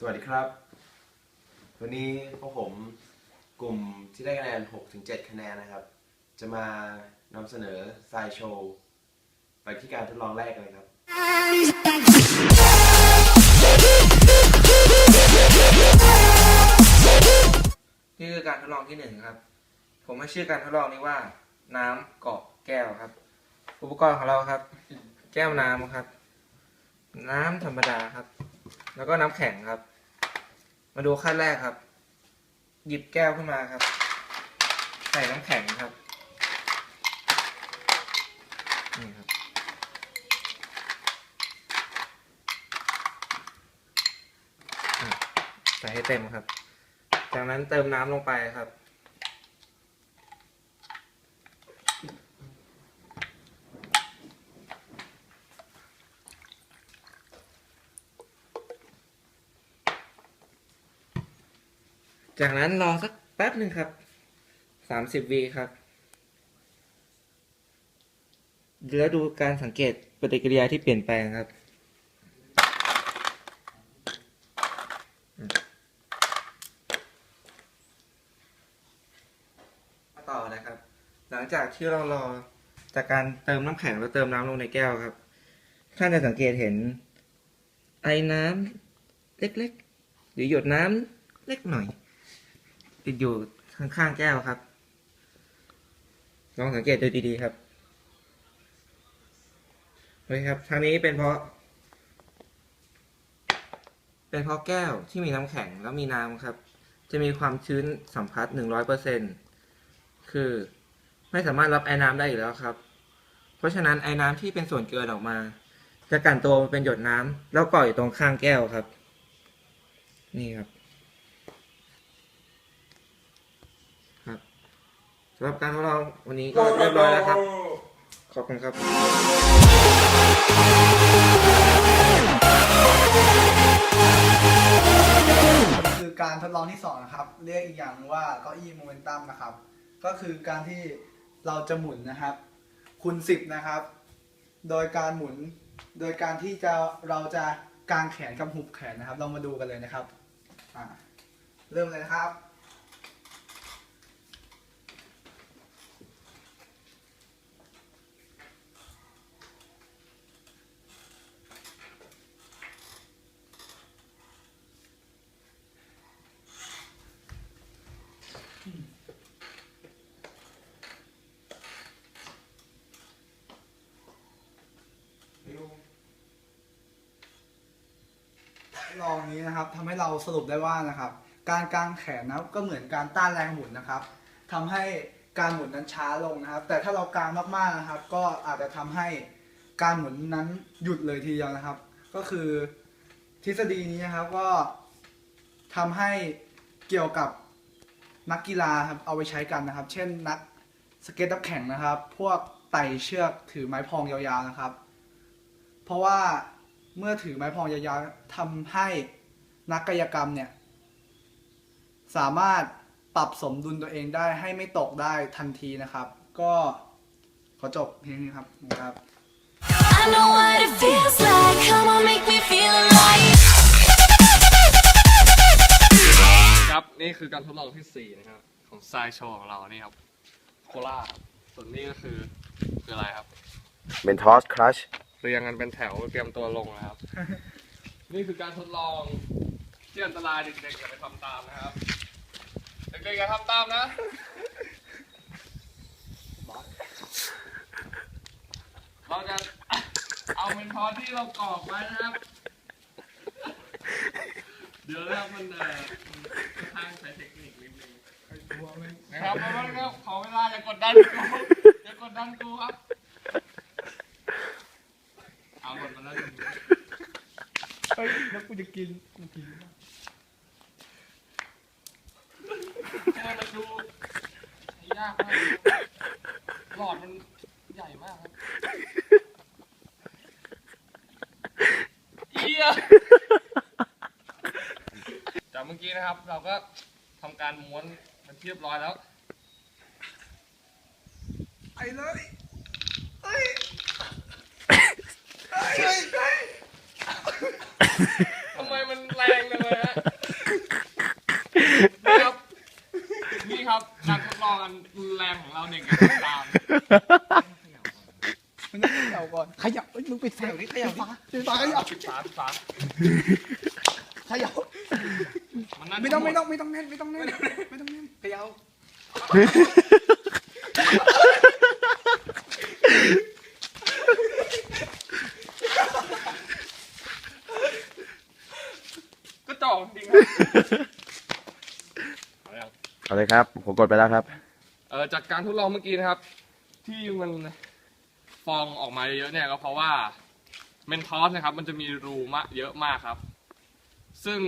สวัสดีครับ วันนี้พวกผมกลุ่มที่ได้คะแนน6ถึง7คะแนนนะครับ จะมานำเสนอไซโชว์ไปที่การทดลองแรกเลยครับ นี่คือการทดลองที่หนึ่งครับ ผมให้ชื่อการทดลองนี้ว่า น้ำเกาะแก้วครับ อุปกรณ์ของเราครับ แก้วน้ำครับ น้ำธรรมดาครับ แล้วก็น้ำแข็งครับ มาดูขั้นแรกครับ หยิบแก้วขึ้นมาครับ ใส่น้ำแข็งครับ นี่ครับ ใส่ให้เต็มครับ จากนั้นเติมน้ำลงไปครับ จากนั้นรอสักแป๊บหนึ่งครับสามสิบวีครับแล้วดูการสังเกตปฏิกิริยาที่เปลี่ยนแปลงครับ ต่อนะครับ หลังจากที่เรารอจากการเติมน้ำแข็งแล้วเติมน้ำลงในแก้วครับ ท่านจะสังเกตเห็น ไอ้น้ำเล็กๆ หรือหยดน้ำเล็กหน่อย ติดอยู่ข้างๆแก้วครับ ลองสังเกตดูดีๆครับเฮ้ยครับทางนี้เป็นเพราะ เป็นเพราะแก้วที่มีน้ำแข็งแล้วมีน้ำครับ จะมีความชื้นสัมผัสหนึ่งร้อยเปอร์เซ็นต์คือไม่สามารถรับไอ้น้ำได้อยู่แล้วครับ เพราะฉะนั้นไอ้น้ำที่เป็นส่วนเกินออกมา จะกันตัวมาเป็นหยดน้ำแล้วก่ออยู่ตรงข้างแก้วครับ นี่ครับ สำหรับการทดลองวันนี้ก็เรียบร้อยแล้วครับ ขอบคุณครับคือการทดลองที่สองนะครับ เรียกอีกอย่างหนึ่งว่าเก้าอี้โมเมนตัมนะครับ ก็คือการที่เราจะหมุนนะครับ คูณสิบนะครับ โดยการหมุน โดยการที่จะเราจะกางแขนกับหุบแขนนะครับ เรามาดูกันเลยนะครับอ่าเริ่มเลยนะครับ ลองนี้นะครับทำให้เราสรุปได้ว่านะครับ การกางแขนนะครับก็เหมือนการต้านแรงหมุนนะครับทำให้การหมุนนั้นช้าลงนะครับ แต่ถ้าเรากางมากๆนะครับ ก็อาจจะทำให้การหมุนนั้นหยุดเลยทีเดียวนะครับ ก็คือทฤษฎีนี้นะครับก็ทำให้เกี่ยวกับนักกีฬาครับเอาไปใช้กันนะครับ เช่นนักสเก็ตน้ำแข็งนะครับ พวกไต่เชือกถือไม้พองยาวๆนะครับ เพราะว่า เมื่อถือไม้พองยาวๆทำให้นักกายกรรมเนี่ยสามารถปรับสมดุลตัวเองได้ให้ไม่ตกได้ทันทีนะครับ ก็ขอจบเพียงนี้ครับนะครับ I know what it feels like. Come on, make me feel alive. ครับนี่คือการทดลองที่ 4 นะครับ ของไซโชว์ของเรานี่ครับ โคราชส่วนนี้ก็คือ คืออะไรครับ เป็นทอสครัชเรียงกันเป็นแถวเตรียมตัวลงนะครับ นี่คือการทดลองที่อันตรายเด็กๆอย่าไปทำตามนะครับ เด็กๆอย่าทำตามนะเราจะเอาเป็นทอสที่เรากรอกไว้นะครับ เดี๋ยวนะครับมันเอ่อค่อนข้างใช้เทคนิคนิดนึงนะครับเพราะว่าก็ขอเวลาอย่ากดดันกูอย่ากดดันกูครับ เอาหมดมาแล้วหนึ่ง เฮ้ยแล้วกู จะกินกูกินแค่มันดูยากมากหลอดมันใหญ่มากครับเอียจากเมื่อกี้นะครับ เราก็ทำการม้วนมันเรียบร้อยแล้ว ไอ้เลยเฮ้ยเฮ้ยเฮ้ย ทำไมมันแรงจังเลยฮะ เขย่ามันน่าจะไม่ต้องหไม่ต้องไม่ต้องเน้นไม่ต้องเน้นไม่ต้องเน้นเขย่าก็จอกจริงครับเอายังเอาเลยครับ ผมกดไปแล้วครับ เออจากการทดลองเมื่อกี้นะครับ ที่มันฟองออกมาเยอะๆเนี่ยก็เพราะว่า เมนทอสนะครับมันจะมีรูมะเยอะมากครับ ซึ่ง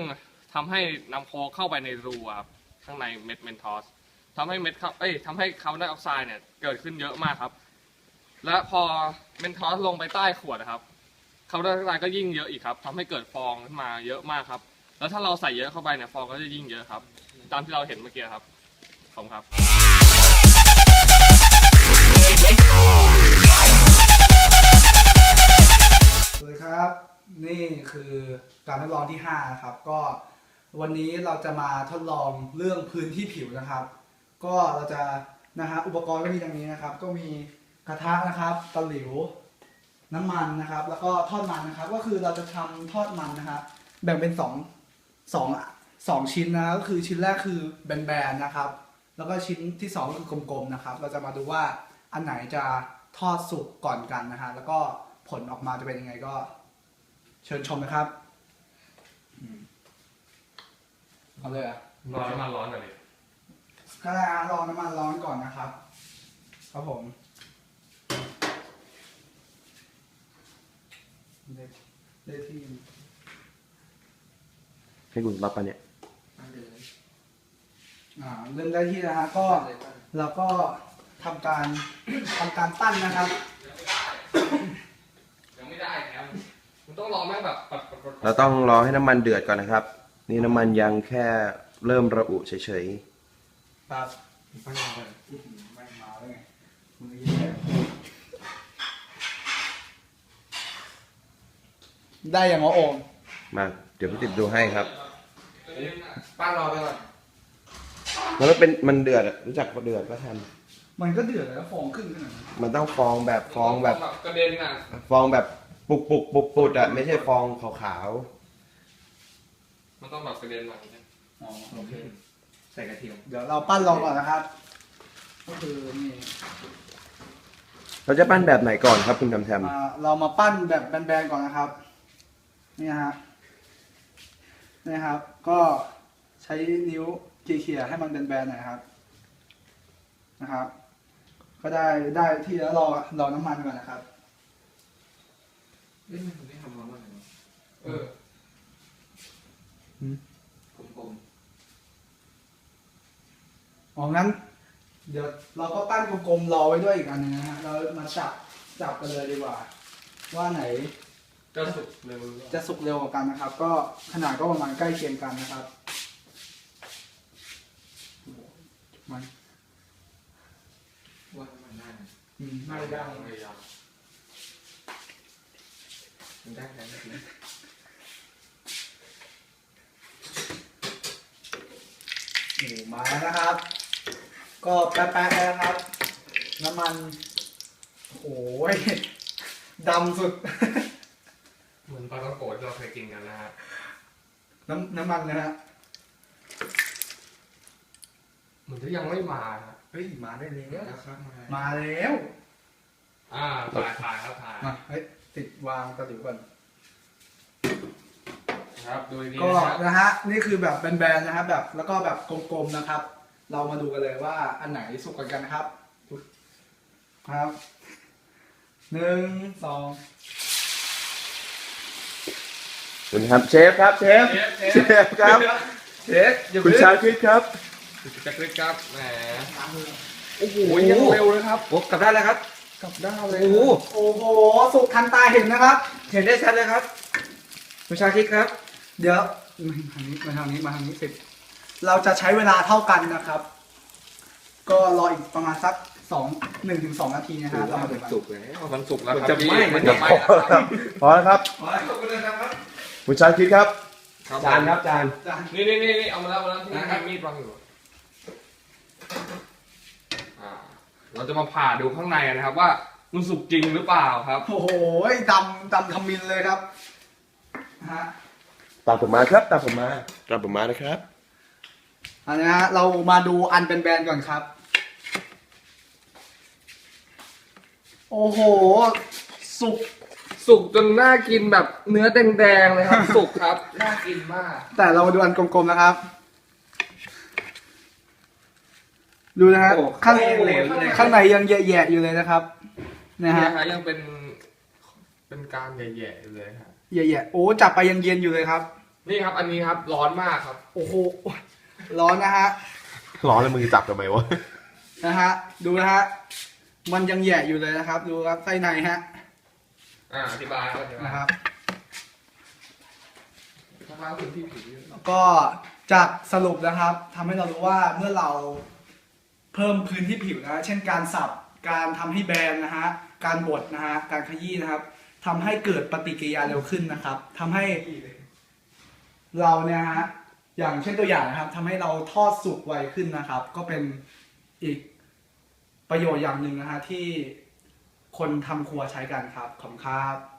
ทำให้นำโคเข้าไปในรูครับข้างในเม็ดเมนทอสทำให้เม็ดครับเอ้ยทำให้คาร์บอนไดออกไซด์เนี่ยเกิดขึ้นเยอะมากครับ และพอเมนทอสลงไปใต้ขวดนะครับคาร์บอนไดออกไซด์ก็ยิ่งเยอะอีกครับทำให้เกิดฟองขึ้นมาเยอะมากครับ แล้วถ้าเราใส่เยอะเข้าไปเนี่ยฟองก็จะยิ่งเยอะครับ ตามที่เราเห็นเมื่อกี้ครับขอบคุณครับ คือการทดลองที่5นะครับก็วันนี้เราจะมาทดลองเรื่องพื้นที่ผิวนะครับ ก็เราจะนะฮะอุปกรณ์ก็มีดังนี้นะครับ ก็มีกระทะนะครับตะหลิวน้ำมันนะครับ แล้วก็ทอดมันนะครับ ก็คือเราจะทำทอดมันนะครับแบ่งเป็นสองสองสองชิ้นนะก็คือชิ้นแรกคือแบนๆนะครับ แล้วก็ชิ้นที่สองก็คือกลมๆนะครับ เราจะมาดูว่าอันไหนจะทอดสุกก่อนกันนะฮะแล้วก็ผลออกมาจะเป็นยังไงก็ เชิญชมนะครับอืมเอาเลยอะรอน้ำมันร้อนหน่อยดิก็ได้อะรอน้ำมันร้อนก่อนนะครับ ครับผมได้ได้ที่ให้คุณรับปะเนี่ย อ่าเริ่มได้ที่นะฮะก็เราก็ทำการทำการปั้นนะครับ ยังไม่ได้แถมมันต้ องรอแม่งแบบปัดปัดปัดปัดเราต้องรอให้น้ำมันเดือดก่อนนะครับ นี่น้ำมันยังแค่เริ่มระอุเฉยครับไม่มาเลยไม่มาเลยไงมือเย็นได้อย่างว่าโอมๆ มา เดี๋ยวพี่ติดดูให้ครับ ป้ารอไปก่อนแล้วมันเป็นมันเดือดอะรู้จักเดือดก็ทันมันก็เดือดแล้วฟองขึ้นขนาดนั้นมันต้องฟองแบบฟองแบบกระเด็นอะฟองแบบ ปุกปุกปุกปุดอะไม่ใช่ฟองขาวมันต้องแบบกระเด็นหน่อยนะอ๋อโอเคใส่กระเทียมเดี๋ยวเราปั้นลองก่อนนะครับ ก็คือนี่ๆเราจะปั้นแบบไหนก่อนครับคุณทำแทมมาเรามาปั้นแบบแบนๆก่อนนะครับนี่ฮะนี่ครับ ก็ใช้นิ้วเขี่ยๆให้มันแบนๆหน่อยครับนะครับ ก็ได้ได้ที่แล้วรอรอน้ำมันก่อนนะครับ เล่นมันไม่ทำร้อนมากเลยเออกลมอ๋องั้น เดี๋ยวเราก็ปั้นกลมๆรอไว้ด้วยอีกอันหนึงนะฮะเรามาจับจับกันเลยดีกว่า ว่าไหนจะสุกเร็วจะสุกเร็วกว่ากันนะครับ ก็ขนาดก็ประมาณใกล้เคียงกันนะครับมันๆว่ามันได้นะอืมน่าจะได้พยายามมัน ได้แล้วนะทีหมูมาแล้วนะครับ ก็แป๊ะๆแล้วนะครับ น้ำมันโอ้ยดำสุด เหมือนปลาต้องโกะที่เราเคยกินกันนะฮะน้ำน้ำมันนะฮะเหมือนจะยังไม่มาฮะเฮ้ยมาได้แล้วแล้วครับมามาแล้ว อ่าถ่ายถ่ายครับถ่าย มาเฮ้ย ติดวางตะหลิวก่อนครับโดยนี้ก็นะครับนะฮะนี่คือแบบแบนๆนะครับ แบบแล้วก็แบบกลมๆนะครับ เรามาดูกันเลยว่าอันไหนสุกกว่ากันนะครับครับหนึ่งสองคุณครับเชฟครับเชฟเชฟเชเชฟฟครับเชฟอย่าคุณเพิ่งชาคริตครับจะคลิกครับแหมสามมือโอ้โหยังเร็วเลยครับ โอ้กลับได้แล้วครับ กลับด้านเลยโอ้โหโอ้โห สุกทันตาเห็นนะครับ เห็นได้ชัดเลยครับคุณชาคิดครับ เดี๋ยวมาทางนี้มาทางนี้มาทางนี้สิเราจะใช้เวลาเท่ากันนะครับ ก็รออีกประมาณสักสองหนึ่งถึงสองนาทีนะฮะเรามาดูกันสุกแล้วมันสุกแล้วมันครับจะไหม้พี่มันจะจะไหม้ไหม้แล้วครับพอแล้วครับขอขอบคุณเลยนะครับคุณชาคริตครับครับ จานครับจานจ้ะนี่นี่นี่นี่เอามาแล้วมาแล้วที่นี่นะครับมีมีดวางอยู่อ่า เราจะมาผ่าดูข้างในกันนะครับ ว่ามันสุกจริงหรือเปล่าครับโอ้โหดำดำขมินเลยครับนะฮะตามผมมาครับ ตามผมมาตามผมมานะครับ อันนี้ฮะเรามาดูอันเป็นแบรนด์ก่อนครับ โอ้โห สุกสุกจนน่ากินแบบเนื้อแดงๆเลยครับ สุกครับ น่ากินมาก แต่เรามาดูอันกลมๆนะครับ ดูนะฮะโอ้ข้างข้างในยังเหลวอยู่เลย ข้างในยังแย่ๆอยู่เลยนะครับ นะเนี่ยฮะ ฮะยังเป็นเป็นการแย่ๆอยู่เลยฮะแย่ๆโอ้จับไปยังเย็นอยู่เลยครับ นี่ครับอันนี้ครับร้อนมากครับ โอ้โหร้อนนะฮะ ร้อนแล้วมือจับทำไมวะ นะฮะ ดูนะฮะ มันยังแย่อยู่เลยนะครับ ดูครับไส้ในฮะ อ่าอธิบายครับอธิบายนะครับ ข้างล่างเป็นที่ผิวอยู่ ก็จากสรุปนะครับทำให้เรารู้ว่าเมื่อเรา เพิ่มพื้นที่ผิวนะ เช่นการสับ การทำให้แบนนะฮะ การบดนะฮะ การขยี้นะครับทำให้เกิดปฏิกิริยาเร็วขึ้นนะครับทำให้เราเนี่ยฮะ อย่างเช่นตัวอย่างนะครับทำให้เราทอดสุกไวขึ้นนะครับ ก็เป็นอีกประโยชน์อย่างหนึ่งนะฮะที่คนทำครัวใช้กันครับ ขอบคุณครับ